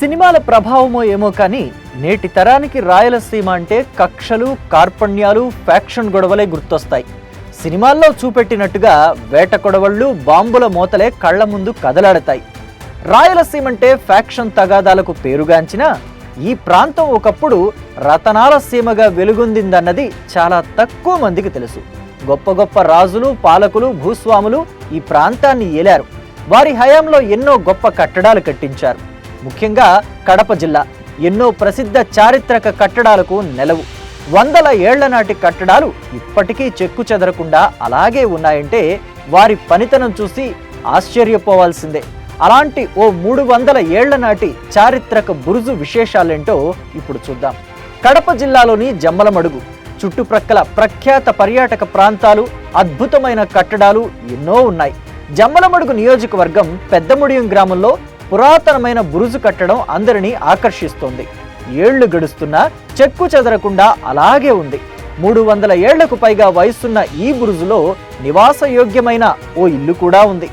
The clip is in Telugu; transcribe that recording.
సినిమాల ప్రభావమో ఏమో కానీ నేటి తరానికి రాయలసీమ అంటే కక్షలు కార్పణ్యాలు ఫ్యాక్షన్ గొడవలే గుర్తొస్తాయి. సినిమాల్లో చూపెట్టినట్టుగా వేట కొడవళ్ళు బాంబుల మోతలే కళ్ళ ముందు కదలాడతాయి. రాయలసీమ అంటే ఫ్యాక్షన్ తగాదాలకు పేరుగాంచిన ఈ ప్రాంతం ఒకప్పుడు రతనాల సీమగా వెలుగొందిందన్నది చాలా తక్కువ మందికి తెలుసు. గొప్ప గొప్ప రాజులు పాలకులు భూస్వాములు ఈ ప్రాంతాన్ని ఏలారు. వారి హయాంలో ఎన్నో గొప్ప కట్టడాలు కట్టించారు. ముఖ్యంగా కడప జిల్లా. ఎన్నో ప్రసిద్ధ చారిత్రక కట్టడాలకు నెలవు. వందల ఏళ్ళ నాటి కట్టడాలు ఇప్పటికీ చెక్కు చెదరకుండా అలాగే ఉన్నాయంటే వారి పనితనం చూసి ఆశ్చర్యపోవాల్సిందే. అలాంటి ఓ మూడు వందల ఏళ్ళ నాటి చారిత్రక బురుజు విశేషాలేంటో ఇప్పుడు చూద్దాం. కడప జిల్లాలోని జమ్మలమడుగు చుట్టుప్రక్కల ప్రఖ్యాత పర్యాటక ప్రాంతాలు అద్భుతమైన కట్టడాలు ఎన్నో ఉన్నాయి. జమ్మలమడుగు నియోజకవర్గం పెద్దముడియం గ్రామంలో పురాతనమైన బురుజు కట్టడం అందరినీ ఆకర్షిస్తోంది. ఏళ్ళు గడుస్తున్నా చెక్కు చెదరకుండా అలాగే ఉంది. మూడు వందల ఏళ్ళకు పైగా వయసున్న ఈ బురుజులో నివాసయోగ్యమైన ఓ ఇల్లు కూడా ఉంది.